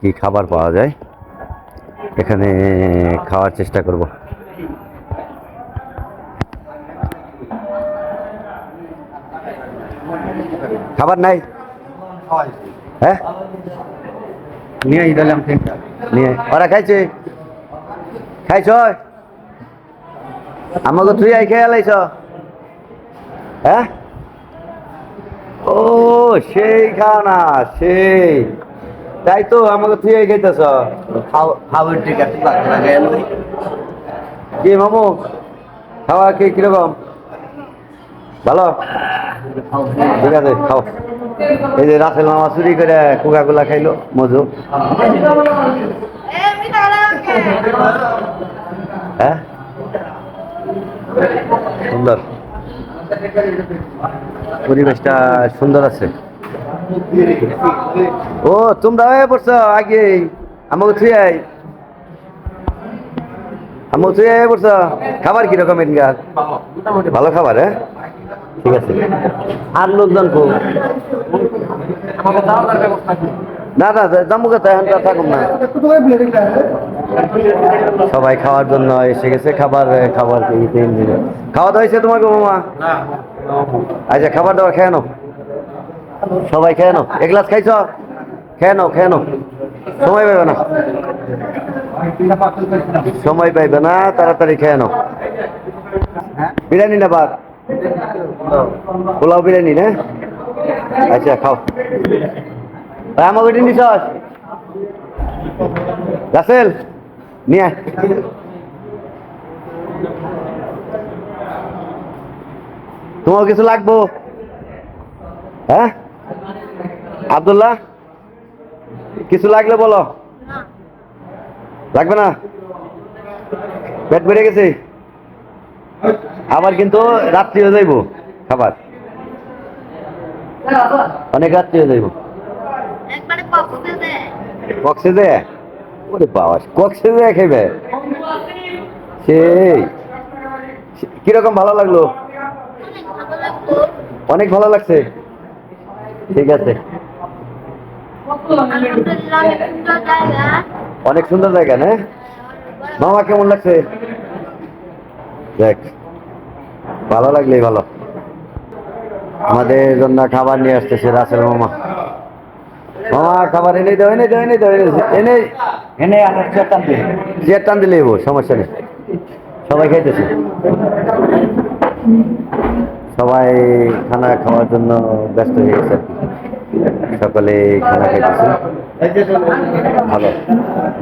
কি খাবার পাওয়া যায়? এখানে খাওয়ার চেষ্টা করব। খাবার নাই? হ্যাঁ? নিয়ে দিলাম নিয়ে ওরা খাইছে। খাইছ? আমাকে তুই আই খেয়ে লাইছ হ্যাঁ? ও সেই খানা সেই। তাই তো আমাকে তুই খাও খাবার কি মামু খাওয়া কি কীরকম? ভালো? ঠিক আছে খাও। এই যে রাসেল মামা চুরি করে কোকা কোলা খাইলো মজু হ্যাঁ? সুন্দর। পরিবেশটা সুন্দর আছে। ও, তোমরা হয়ে পড়ছো, আগে। আমাকে থুই আই আমাকে থুই পড়ছো। খাবার কীরকম এনগার ভালো খাবার হ্যাঁ? ঠিক আছে। আর লোকজন খুব না না তো এখন থাকুন না। সবাই খাওয়ার জন্য এসে গেছে, খাবার খাবার খাওয়া দাওয়া হয়েছে তোমাকে মামা? আচ্ছা খাবার দাবার খেয়ে নাও। সবাই খেয়ে নাও। এক গ্লাস খাইছ? খেয়ে নাও খেয়ে নাও। সময় পাইবে না। সময় পাইবে না, তাড়াতাড়ি খেয়ে নাও। বিরিয়ানি না ভাত? পোলাও বিরিয়ানি না? আচ্ছা খাও। ভাই, আমাকে নিছ রাসেল, নিয়ে। তোমার কিছু লাগবো? হ্যাঁ? আবদুল্লাহ কিছু লাগলে বলো। লাগবে না? পেট বেড়ে গেছে? আবার কিন্তু রাত্রি হয়ে যাইব খাবার। অনেক রাত্রি হয়ে যাইব। কক্সে ওরে বাবা কক্সে খাইবে সেই। কীরকম ভালো লাগল। অনেক ভালো লাগছে। ঠিক আছে। অনেক সুন্দর জায়গা। অনেক না? মামা কেমন লাগছে? দেখ ভালো লাগলেই ভালো। আমাদের জন্য খাবার নিয়ে আসতেছে রাসেল মামা। মামা খাবার এনে দাও এনে দাও এনে দাও এনে এনে দিয়ে চেয়ার টান দিলে। এবো, সমস্যা নেই। সবাই খাইতেছে। সবাই খানা খাওয়ার জন্য ব্যস্ত হয়ে গেছে আর কি। সকলে খানা খাইতেছে। ভালো,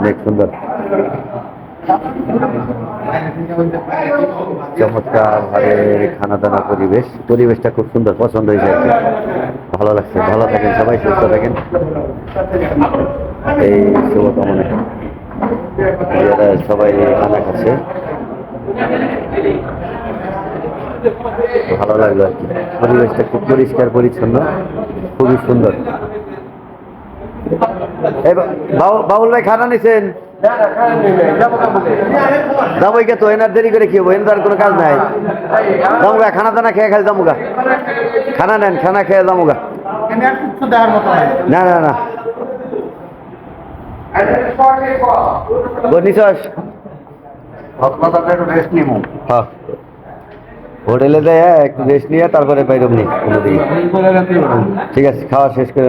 অনেক সুন্দর। চমৎকার ভাবে খানা দানা পরিবেশ। পরিবেশটা খুব সুন্দর, পছন্দ হয়েছে আর কি। ভালো লাগছে। ভালো থাকেন সবাই, সুস্থ থাকেন। এই শুভকামনা। সবাই খানা খাচ্ছে, ভালো লাগল আর কি। পরিবেশটা খুব পরিষ্কার, পরিচ্ছন্ন। খুবই সুন্দর। বাউ- বাউল ভাই খানা নিছেন? যাব কে তো এনার দেরি করে কি হব? এনার কোনো কাজ নাই। জামুগা খানা দানা খেয়ে খালি জামুগা খানা নেন খানা খেয়ে জামুগা না না না। নিশ্বাস রেস্ট নিব হ্যাঁ। হোটেলে দেয় একটু রেস্ট নিয়ে তারপরে বাইরে ঠিক আছে খাওয়া শেষ করে